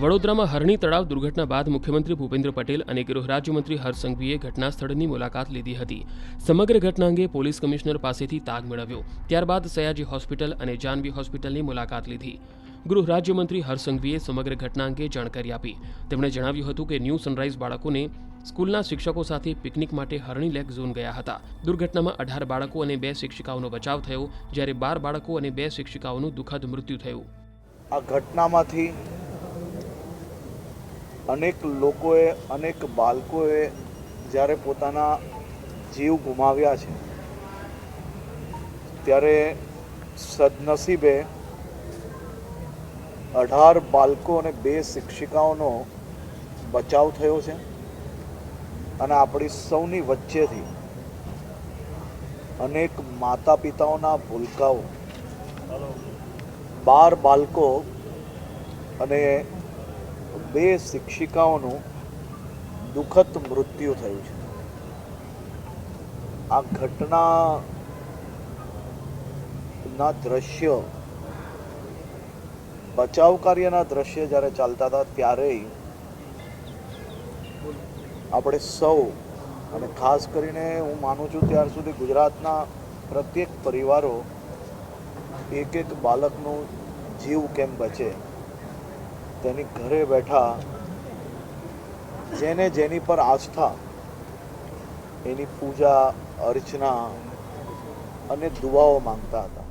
વડોદરામાં હરણી તળાવ દુર્ઘટના બાદ મુખ્યમંત્રી ભૂપેન્દ્ર પટેલ અને ગૃહ રાજ્યમંત્રી હર્ષ સંઘવીએ ઘટના સ્થળની મુલાકાત લીધી હતી. સમગ્ર ઘટના અંગે પોલીસ કમિશનર પાસેથી તાગ મેળવ્યો. ત્યારબાદ સયાજી હોસ્પિટલ અને જાનવી હોસ્પિટલની મુલાકાત લીધી. ગૃહ રાજ્યમંત્રી હર્ષ સંઘવીએ સમગ્ર ઘટના અંગે જાણકારી આપી. તેમણે જણાવ્યું હતું કે ન્યૂ સનરાઇઝ બાળકોને સ્કૂલના શિક્ષકો સાથે પિકનિક માટે હરણી લેક ઝોન ગયા હતા. દુર્ઘટનામાં અઢાર બાળકો અને બે શિક્ષિકાઓનો બચાવ થયો, જ્યારે બાર બાળકો અને બે શિક્ષિકાઓનું દુઃખદ મૃત્યુ થયું. આ ઘટનામાંથી અનેક લોકોએ, અનેક બાળકોએ જ્યારે પોતાના જીવ ગુમાવ્યા છે, ત્યારે સદનસીબે અઢાર બાળકો અને બે શિક્ષિકાઓનો બચાવ થયો છે અને આપણી સૌની વચ્ચેથી અનેક માતા પિતાઓના ભૂલકાઓ, બાર બાળકો અને બે શિક્ષિકાઓનું દુઃખદ મૃત્યુ થયું છે. આ ઘટના ના દ્રશ્ય, બચાવ કાર્યના દ્રશ્ય જ્યારે ચાલતા હતા ત્યારે આપણે સૌ અને ખાસ કરીને હું માનું છું ત્યાર સુધી ગુજરાતના પ્રત્યેક પરિવારો એક એક બાળકનું જીવ કેમ બચે? તેની ઘરે બેઠા જેને જેની પર આસ્થા, એની પૂજા, અર્ચના અને દુઆઓ માંગતા હતા.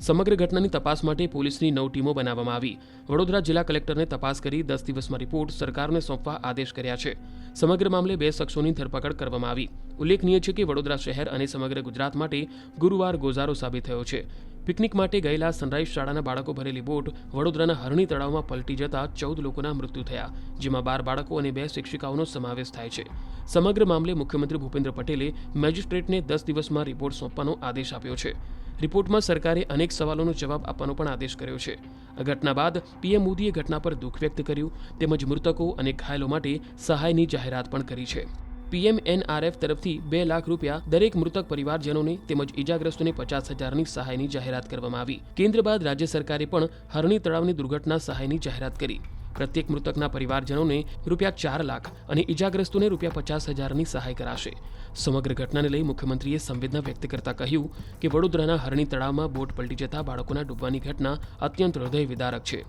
સમગ્ર ઘટનાની તપાસ માટે પોલીસની નવ ટીમો બનાવવામાં આવી. વડોદરા જિલ્લા કલેક્ટરને તપાસ કરી દસ દિવસમાં રિપોર્ટ સરકારને સોંપવા આદેશ કર્યા છે. સમગ્ર મામલે બે શખ્સોની ધરપકડ કરવામાં આવી. ઉલ્લેખનીય છે કે વડોદરા શહેર અને સમગ્ર ગુજરાત માટે ગુરુવાર ગોઝારો સાબિત થયો છે. પિકનિક માટે ગયેલા સનરાઇઝ શાળાના બાળકો ભરેલી બોટ વડોદરાના હરણી તળાવમાં પલટી જતા ચૌદ લોકોના મૃત્યુ થયા, જેમાં બાર બાળકો અને બે શિક્ષિકાઓનો સમાવેશ થાય છે. સમગ્ર મામલે મુખ્યમંત્રી ભૂપેન્દ્ર પટેલે મેજિસ્ટ્રેટને દસ દિવસમાં રિપોર્ટ સોંપવાનો આદેશ આપ્યો છે. રિપોર્ટમાં સરકારે અનેક સવાલોનો જવાબ આપવાનો પણ આદેશ કર્યો છે. આ ઘટના બાદ પીએમ મોદીએ ઘટના પર દુઃખ વ્યક્ત કર્યું, તેમજ મૃતકો અને ઘાયલો માટે સહાયની જાહેરાત પણ કરી છે. પીએમ એનઆરએફ તરફથી બે લાખ રૂપિયા દરેક મૃતક પરિવારજનોને તેમજ ઇજાગ્રસ્તોને પચાસ હજારની સહાયની જાહેરાત કરવામાં આવી. કેન્દ્ર બાદ રાજ્ય સરકારે પણ હરણી તળાવની દુર્ઘટના સહાયની જાહેરાત કરી. પ્રત્યેક મૃતકના પરિવારજનોને રૂપિયા ચાર લાખ અને ઇજાગ્રસ્તોને રૂપિયા પચાસ હજારની સહાય કરાશે. સમગ્ર ઘટનાને લઈ મુખ્યમંત્રીએ સંવેદના વ્યક્ત કરતા કહ્યું કે વડોદરાના હરણી તળાવમાં બોટ પલટી જતા બાળકોના ડૂબવાની ઘટના અત્યંત હૃદય વિદારક છે.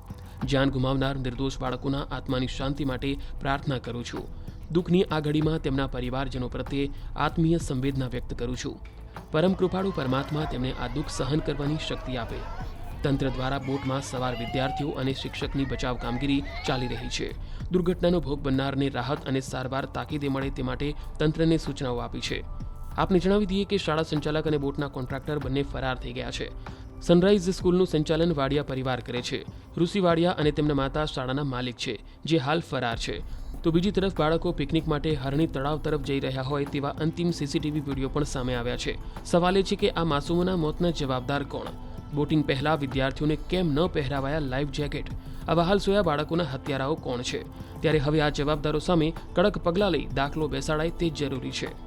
જાન ગુમાવનાર નિર્દોષ બાળકોના આત્માની શાંતિ માટે પ્રાર્થના કરું છું. દુઃખની આ ઘડીમાં તેમના પરિવારજનો પ્રત્યે આત્મીય સંવેદના વ્યક્ત કરું છું. પરમ કૃપાળુ પરમાત્મા તેમને આ દુઃખ સહન કરવાની શક્તિ આપે. તંત્ર દ્વારા બોટમાં સવાર વિદ્યાર્થીઓ અને શિક્ષકની બચાવ કામગીરી ચાલી રહી છે. દુર્ઘટનાનો ભોગ બનનારને રાહત અને સારવાર તાકીદે મળે તે માટે તંત્રને સૂચનાઓ આપી છે. આપને જણાવી દઈએ કે શાળા સંચાલક અને બોટના કોન્ટ્રાક્ટર બંને ફરાર થઈ ગયા છે. સનરાઇઝ સ્કૂલનું સંચાલન વાડિયા પરિવાર કરે છે. ઋષિ વાડિયા અને તેમના માતા શાળાના માલિક છે, જે હાલ ફરાર છે. તો બીજી તરફ બાળકો પિકનિક માટે હરણી તળાવ તરફ જઈ રહ્યા હોય તેવા અંતિમ સીસીટીવી વીડિયો પણ સામે આવ્યા છે. સવાલ એ છે કે આ માસૂમોના મોતના જવાબદાર કોણ? બોટિંગ પહેલા વિદ્યાર્થીઓને કેમ ન પહેરાવાયા લાઈફ જેકેટ? આવા હાલ સોયા બાળકોના હત્યારાઓ કોણ છે? ત્યારે હવે આ જવાબદારો સામે કડક પગલાં લઈ દાખલો બેસાડાય તે જરૂરી છે.